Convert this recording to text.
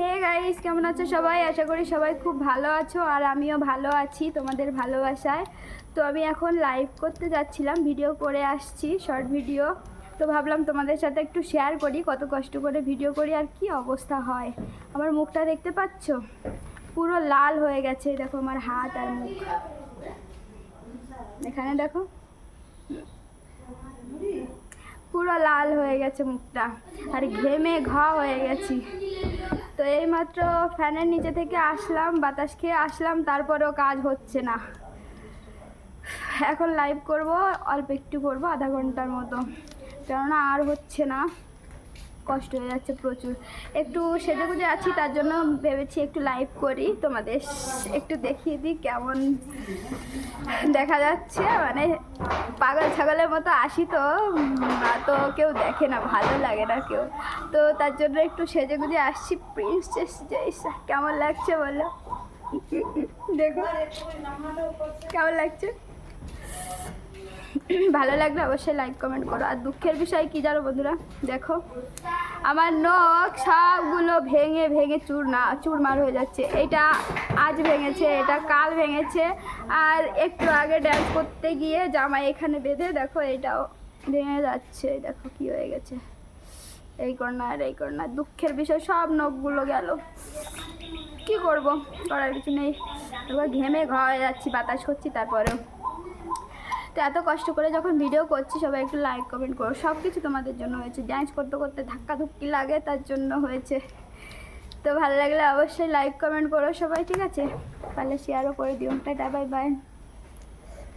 Hey guys কেমন আছো সবাই? আশা করি সবাই খুব ভালো আছো আর আমিও ভালো আছি তোমাদের ভালোবাসায়। তো আমি এখন লাইভ করতে যাচ্ছিলাম ভিডিও করে আসছি শর্ট ভিডিও তো ভাবলাম তোমাদের সাথে একটু শেয়ার করি, কত কষ্ট করে ভিডিও করি আর কি অবস্থা হয়। আমার মুখটা দেখতে পাচ্ছ? পুরো লাল হয়ে গেছে, দেখো আমার হাত আর মুখ। এখানে দেখো। হয়ে গেছে মুখটা। আর ঘেমে ঘা হয়ে গেছি। তো এইমাত্র ফ্যানের নিচে থেকে আসলাম, বাতাস খেয়ে আসলাম, তারপরেও কাজ হচ্ছে না। এখন লাইভ করব, অল্প একটু করব, আধা ঘণ্টার মতো। কেননা আর হচ্ছে না, কষ্ট হয়ে যাচ্ছে প্রচুর। একটু সেজে গুজে আছি, তার জন্য ভেবেছি একটু লাইভ করি। তোমাদের একটু দেখিয়ে দিই কেমন দেখা যাচ্ছে। মানে পাগল ছাগলের মতো আসি তো তো কেউ দেখে না, ভালো লাগে না কেউ। তো তার জন্য একটু সেজে গুজে আসছি প্রিন্সেস জয়সা কেমন লাগছে বলো? দেখো, কেমন লাগছে? ভালো লাগলে অবশ্যই লাইক কমেন্ট করো। আর দুঃখের বিষয় কি জানো বন্ধুরা? দেখো, আমার নখ সবগুলো ভেঙে ভেঙে চূর্ণা চুরমার হয়ে যাচ্ছে। এটা আজ ভেঙেছে, এটা কাল ভেঙেছে। আর একটু আগে ড্যান্স করতে গিয়ে জামা এখানে বেঁধে, দেখো, এটাও ভেঙে যাচ্ছে দেখো কি হয়ে গেছে। এই কর্না আর এই কর্না দুঃখের বিষয়, সব নখগুলো গেল। কি করব? করার কিছু নেই। এবার ঘেমে ঘ হয়ে যাচ্ছি, বাতাস করছি, তারপরেও। তো এত কষ্ট করে যখন ভিডিও করছি, সবাই একটু লাইক কমেন্ট করো। সব কিছু তোমাদের জন্য হয়েছে। ডান্স করতে করতে ধাক্কা ধুক্কি লাগে, তার জন্য হয়েছে। তো ভালো লাগলে অবশ্যই লাইক কমেন্ট করো সবাই, ঠিক আছে? পারলে শেয়ারও করে দিও। Tata bye bye